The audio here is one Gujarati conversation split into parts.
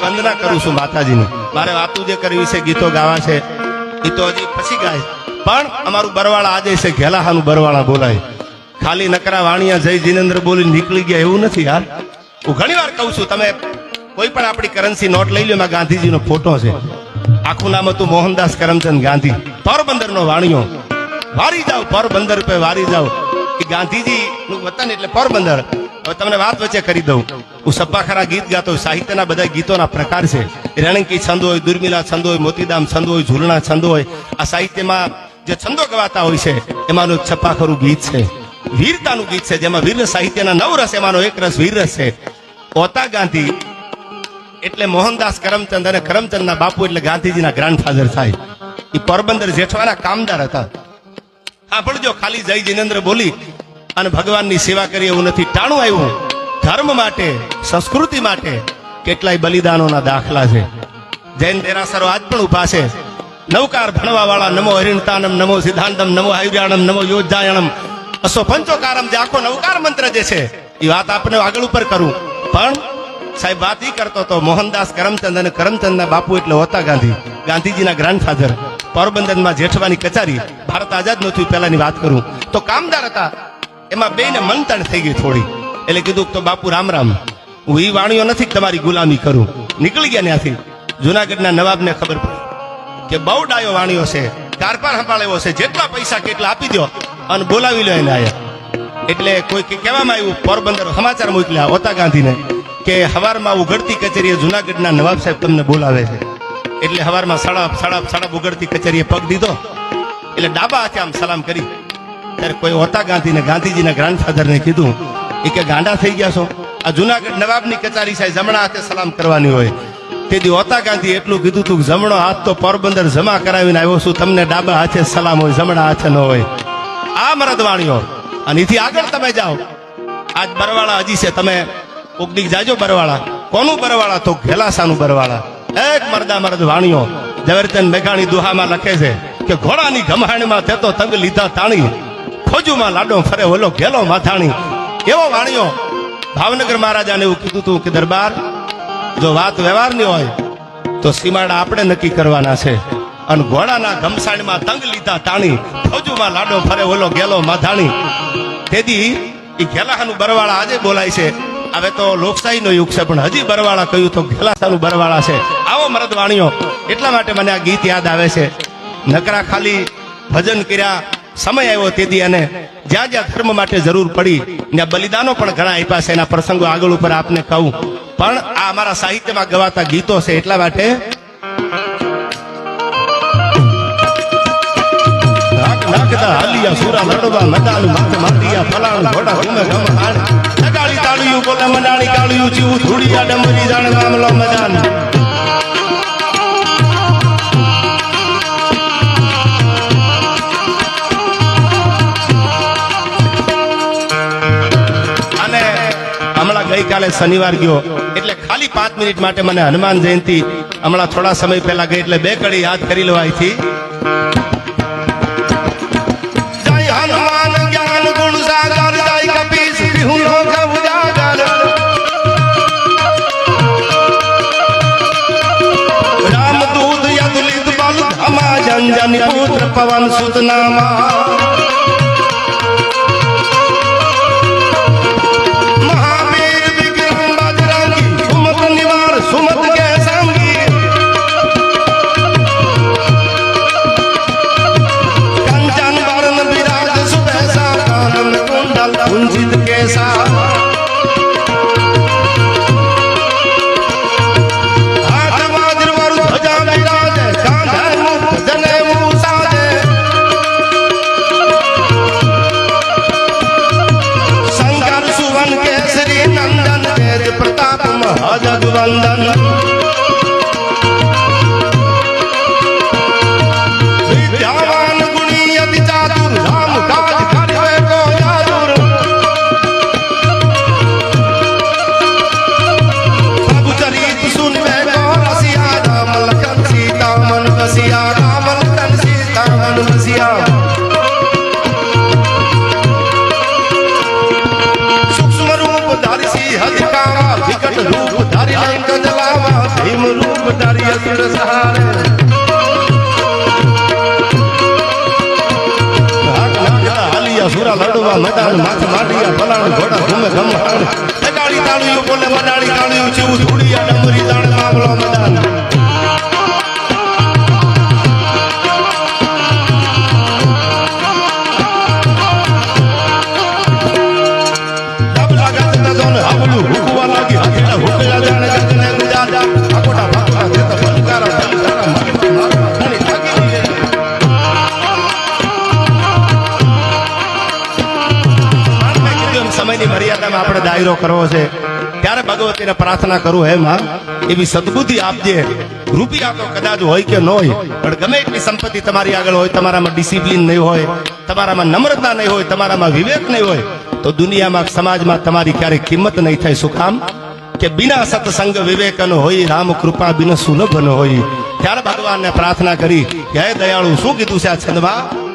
ખાલી વંદના કરું છું માતાજીની. મારે વાતું જે કરવી છે, ગીતો ગાવા છે એ તો હજી પછી ગાય. પણ અમારું બરવાળા આજે છે, ઘેલાહાનું બરવાળા બોલાય. ખાલી નકરા વાણિયા જય જીનેન્દ્ર બોલી નીકળી ગયા, એવું નથી યાર હું ઘણી વાર કહું છું, તમે કોઈ પણ આપણી કરન્સી નોટ લઈ લો, એમાં ગાંધીજીનો ફોટો છે. આખું નામ હતું મોહનદાસ કરમચંદ ગાંધી. પોરબંદરનો વાણિયો. વારી જાવ પોરબંદર પે વારી કે ગાંધીજી નું વતન એટલે પોરબંદર. હવે તમને વાત વચ્ચે કરી દઉં. હું સબ્બાખરા ગીત ગાતો. સાહિત્યના બધા ગીતોના પ્રકાર છે. રણકી છંદ હોય, દુર્મિલા છંદ હોય, મોતીદામ છંદ હોય, ઝૂલણા છંદ હોય, આ સાહિત્યમાં જે છંદો ગવાતા હોય છે, એમાંનું છપ્પાખરું ગીત છે. વીરતાનું ગીત છે, જેમાં વીર સાહિત્યના નવ રસ, એમાંનો એક રસ વીર રસ છે. ઓતા ગાંધી એટલે મોહનદાસ કરમચંદ અને કરમચંદના બાપુ એટલે ગાંધીજીના ગ્રાન્ડફાધર થાય. એ પોરબંદર જેઠવાના કામદાર હતા. સાંભળજો, ખાલી જય જીનેન્દ્ર બોલી અને ભગવાનની સેવા કરી એવું નથી. ટાણું આવ્યું. ધર્મ માટે, સંસ્કૃતિ માટે કેટલાય બલિદાનોના દાખલા છે. જૈન દેરાસરો આજ પણ ઊભા છે. નવકાર ભણવા વાળા નમો હરિણતાનમ, નમો સિદ્ધાંતમ, નમો આયુર્યાણમ, નમો યોજાયણમ અસો પંચોકારમ જે આખો નવકાર મંત્ર જે છે, એ વાત આપણે આગળ ઉપર કરું. પણ સાહેબ વાત ઈ કરતો તો મોહનદાસ કરમચંદ અને કરમચંદના બાપુ એટલે હોતા ગાંધી. ગાંધીજીના ગ્રાન્ડફાધર પોરબંદરમાં જેઠવાની કચારી. ભારત આઝાદ નહોતું પહેલાની વાત કરું. તો કામદાર હતા. એમાં બેને મંતણ થઈ ગઈ થોડી. એટલે કીધું તો બાપુ રામ રામ, હું એ વાણીઓ નથી તમારી ગુલામી કરું. નીકળી ગયા ત્યાંથી. જુનાગઢના નવાબને ખબર પડી કે બહુ ડાયો વાણીઓ છે કારપાર હંપાળ એવો છે, જેટલા પૈસા કેટલા આપી દો અને બોલાવી લો એને આયા. એટલે કોઈ કહેવામાં આવ્યું, પોરબંદર સમાચાર મોકલ્યા ઓતા ગાંધીને કે હવારમાં ઉઘડતી કચેરીએ જુનાગઢના નવાબ સાહેબ તમને બોલાવે છે. એટલે હવારમાં સડપ સડપ સડપ ઉઘડતી કચેરીએ પગ દીધો. એટલે ડાબા હાથે આમ સલામ કરી. ત્યારે કોઈ હોતા ગાંધીને, ગાંધીજીના ગ્રાન્ડફાધરને કીધું એ કે ગાંડા થઈ ગયા છો. આ જુનાગઢ નવાબની કચારી સાહેબ જમણા હાથે સલામ કરવાની હોય. તેથી હોતા ગાંધી એટલું કીધું તું જમણો હાથ તો પોરબંદર જમા કરાવીને આવ્યો છું. તમને ડાબા હાથે સલામ હોય, જમણા હાથે ન હોય. આ મરદ વાણીઓ અને એથી આગળ તમે જાઓ. આજ બરવાળા હજી છે, તમે ઉગડીક જાજો બરવાળા. કોનું બરવાળા? તો ઘેલાસાનું બરવાળા. એક મરદા મરદ વાણીઓ ઝવેરચંદ મેઘાણી દુહામાં લખે છે કે ઘોડાની ગમહાણીમાં થતો તંગ લીધા તાણી. ખોજુમાં લાડો ફરે, ઓલો ઘેલો માથાણી. એવો વાણિયો? ભાવનગર મહારાજાને એવું કીધું તું કે દરબાર, જો વાત વ્યવહારની હોય, તો સીમાડા આપણે નક્કી કરવાના છે. અને ઘોડાના ઘમસાણીમાં તંગ લીધા તાણી, ફોજુમાં લાડો ફરે, ઓલો ગેલો માથાણી. તેથી એ ઘેલાહાનું બરવાળા આજે બોલાય છે. હવે તો લોકશાહીનો યુગ છે, પણ હજી બરવાળા કહ્યું તો ઘેલાસાનું બરવાળા છે. આવો મરદ વાણીઓ એટલા માટે મને આ ગીત યાદ આવે છે. નકરા ખાલી ભજન કર્યા સમય આવ્યો તેથી અને જ્યાં જ્યાં ધર્મ માટે જરૂર પડી, ત્યાં બલિદાનો પણ ઘણા આપ્યા છે. એના પ્રસંગો આગળ ઉપર આપને કહું. પણ આ અમારા સાહિત્યમાં ગવાતા ગીતો છે એટલા માટે મજાન. ગઈકાલે શનિવાર ગયો. એટલે ખાલી પાંચ મિનિટ માટે મને હનુમાન જયંતિ હમણાં થોડા સમય પહેલા ગઈ એટલે બે કડી યાદ કરી લેવા અહીંથી પવન હનુમાન જ્ઞાન અસુર સહારે. સુરા લડવા મેદાન માથ માંડિયા બોલે મડાળી તાળીઓ જેવું ધૂળિયા ડમરી તાણ મામલો મેદાન દાયરો કરવો છે. ત્યારે ભગવતીને પ્રાર્થના કરું હે માં, એવી સદબુદ્ધિ આપજે. રૂપિયા તો કદાચ હોય કે ન હોય, પણ ગમે એટલી સંપત્તિ તમારી આગળ હોય, તમારામાં ડિસિપ્લિન નહીં હોય, તમારામાં નમ્રતા નહીં હોય, તમારામાં વિવેક નહીં હોય, તો દુનિયામાં, સમાજમાં તમારી ક્યારેય કિંમત નહીં થાય. શું કામ? કે બિના સત્સંગ વિવેક ન હોય, રામ કૃપા બિન સુલભ ન હોય. ત્યારે ભગવાનને પ્રાર્થના કરી હે દયાળુ, શું કીધું છે આ છંદમાં?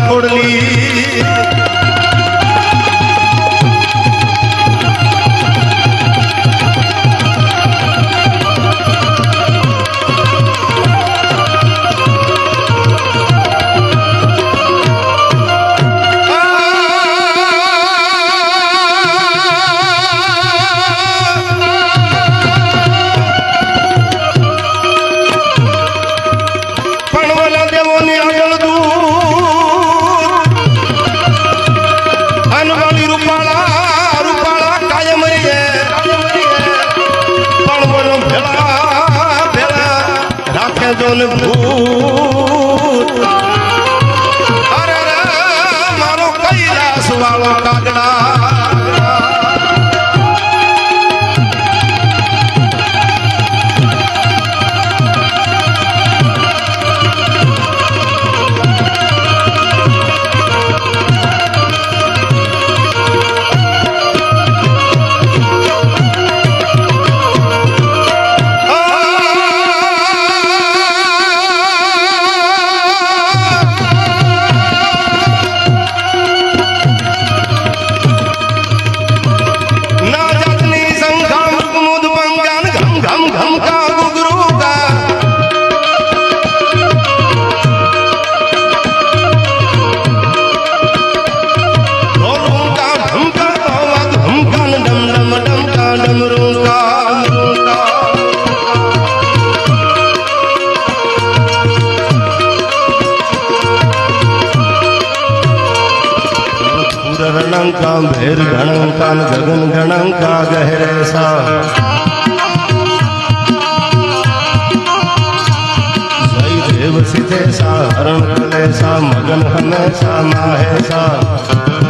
পড়লি ગણંકા ભેર ગણંકા ન ગગન ગણંકા ગહેરે સા દેવ સિદ્ધે સા હરણ કલે સા મગન હમે સા માહે સા